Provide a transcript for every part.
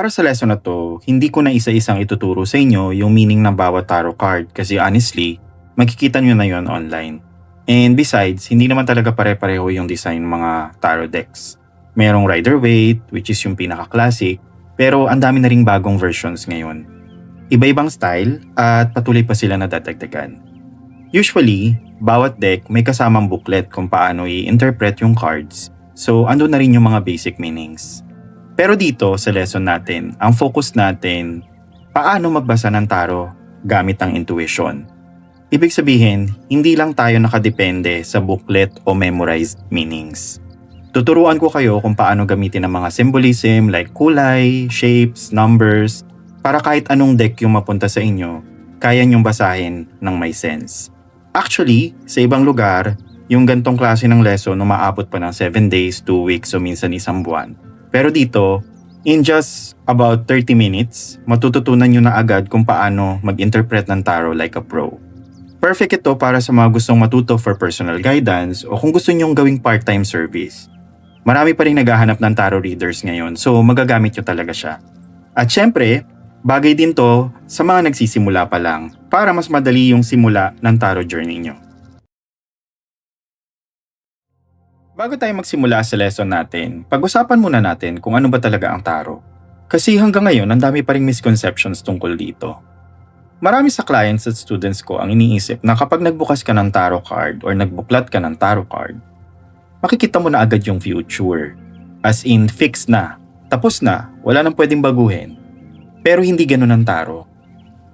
Para sa lesson na to, hindi ko na isa-isang ituturo sa inyo yung meaning ng bawat tarot card kasi honestly, makikita nyo na yon online. And besides, hindi naman talaga pare-pareho yung design ng mga tarot decks. Merong Rider-Waite, which is yung pinaka-classic, pero ang dami na ring bagong versions ngayon. Iba-ibang style at patuloy pa sila nadadagdagan. Usually, bawat deck may kasamang booklet kung paano i-interpret yung cards, so ando na rin yung mga basic meanings. Pero dito sa lesson natin, ang focus natin, paano magbasa ng taro gamit ang intuition. Ibig sabihin, hindi lang tayo nakadepende sa booklet o memorized meanings. Tuturuan ko kayo kung paano gamitin ang mga symbolism like kulay, shapes, numbers, para kahit anong deck yung mapunta sa inyo, kaya niyong basahin ng may sense. Actually, sa ibang lugar, yung gantong klase ng lesson umaabot pa ng 7 days, 2 weeks o minsan isang buwan. Pero dito, in just about 30 minutes, matututunan nyo na agad kung paano mag-interpret ng tarot like a pro. Perfect ito para sa mga gustong matuto for personal guidance o kung gusto nyong gawing part-time service. Marami pa rin naghahanap ng tarot readers ngayon so magagamit nyo talaga siya. At syempre, bagay din to sa mga nagsisimula pa lang para mas madali yung simula ng tarot journey nyo. Bago tayo magsimula sa lesson natin, pag-usapan muna natin kung ano ba talaga ang tarot. Kasi hanggang ngayon, ang dami pa ring misconceptions tungkol dito. Marami sa clients at students ko ang iniisip na kapag nagbukas ka ng tarot card or nagbuklat ka ng tarot card, makikita mo na agad yung future. As in, fix na. Tapos na. Wala nang pwedeng baguhin. Pero hindi ganun ang tarot.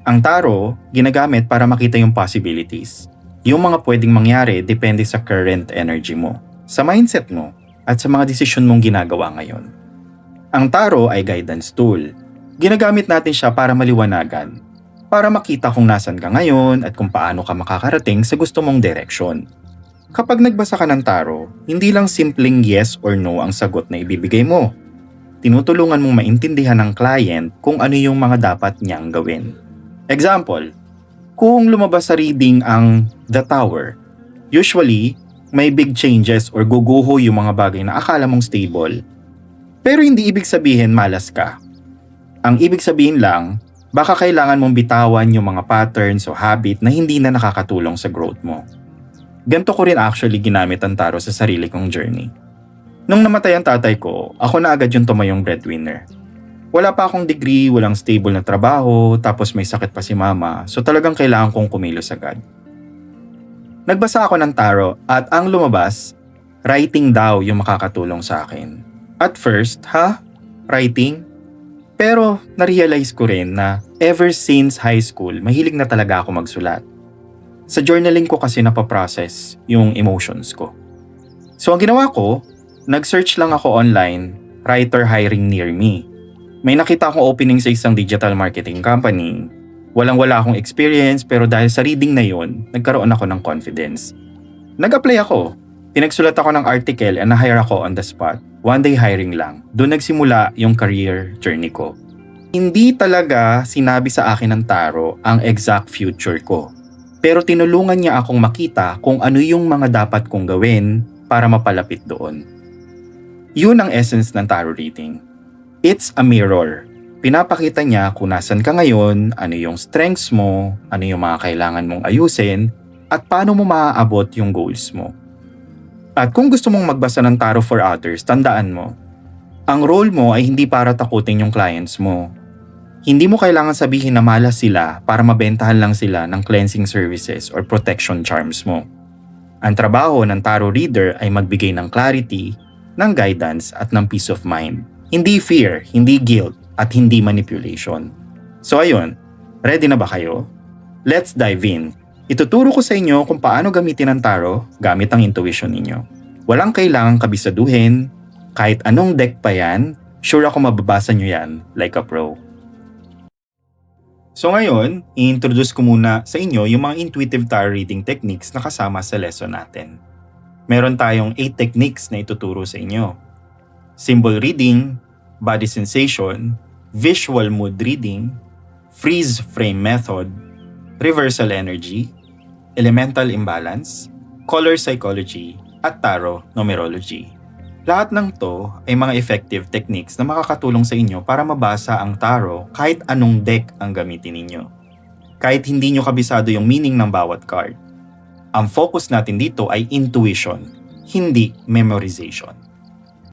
Ang tarot, ginagamit para makita yung possibilities. Yung mga pwedeng mangyari depende sa current energy mo sa mindset mo at sa mga desisyon mong ginagawa ngayon. Ang taro ay guidance tool. Ginagamit natin siya para maliwanagan, para makita kung nasan ka ngayon at kung paano ka makakarating sa gusto mong direksyon. Kapag nagbasa ka ng taro, hindi lang simpleng yes or no ang sagot na ibibigay mo. Tinutulungan mong maintindihan ng client kung ano yung mga dapat niyang gawin. Example, kung lumabas sa reading ang The Tower, usually may big changes or guguho yung mga bagay na akala mong stable. Pero hindi ibig sabihin malas ka. Ang ibig sabihin lang, baka kailangan mong bitawan yung mga patterns o habit na hindi na nakakatulong sa growth mo. Ganto ko rin actually ginamit ang taro sa sarili kong journey. Nung namatay ang tatay ko, ako na agad yung tumayong breadwinner. Wala pa akong degree, walang stable na trabaho, tapos may sakit pa si mama, so talagang kailangan kong kumilos agad. Nagbasa ako ng tarot at ang lumabas, writing daw yung makakatulong sa akin. At first, ha? Writing? Pero na-realize ko rin na ever since high school, mahilig na talaga ako magsulat. Sa journaling ko kasi napaprocess yung emotions ko. So ang ginawa ko, nag-search lang ako online, writer hiring near me. May nakita akong opening sa isang digital marketing company Walang wala akong experience pero dahil sa reading na yon, nagkaroon ako ng confidence. Nag-apply ako. Pinagsulat ako ng article and na-hire ako on the spot. One day hiring lang. Doon nagsimula yung career journey ko. Hindi talaga sinabi sa akin ng taro ang exact future ko. Pero tinulungan niya akong makita kung ano yung mga dapat kong gawin para mapalapit doon. Yun ang essence ng tarot reading. It's a mirror pinapakita niya kung nasan ka ngayon, ano yung strengths mo, ano yung mga kailangan mong ayusin, at paano mo maaabot yung goals mo. At kung gusto mong magbasa ng tarot for others, tandaan mo, ang role mo ay hindi para takutin yung clients mo. Hindi mo kailangan sabihin na malas sila para mabentahan lang sila ng cleansing services or protection charms mo. Ang trabaho ng tarot reader ay magbigay ng clarity, ng guidance at ng peace of mind. Hindi fear, hindi guilt, at hindi manipulation. So ayun, ready na ba kayo? Let's dive in. Ituturo ko sa inyo kung paano gamitin ang tarot gamit ang intuition ninyo. Walang kailangang kabisaduhin, kahit anong deck pa yan, sure ako mababasa nyo yan like a pro. So ngayon, i-introduce ko muna sa inyo yung mga intuitive tarot reading techniques na kasama sa lesson natin. Meron tayong 8 techniques na ituturo sa inyo. Symbol reading, body sensation, visual mood reading, freeze frame method, reversal energy, elemental imbalance, color psychology, at tarot numerology. Lahat ng to ay mga effective techniques na makakatulong sa inyo para mabasa ang tarot kahit anong deck ang gamitin ninyo. Kahit hindi nyo kabisado yung meaning ng bawat card. Ang focus natin dito ay intuition, hindi memorization.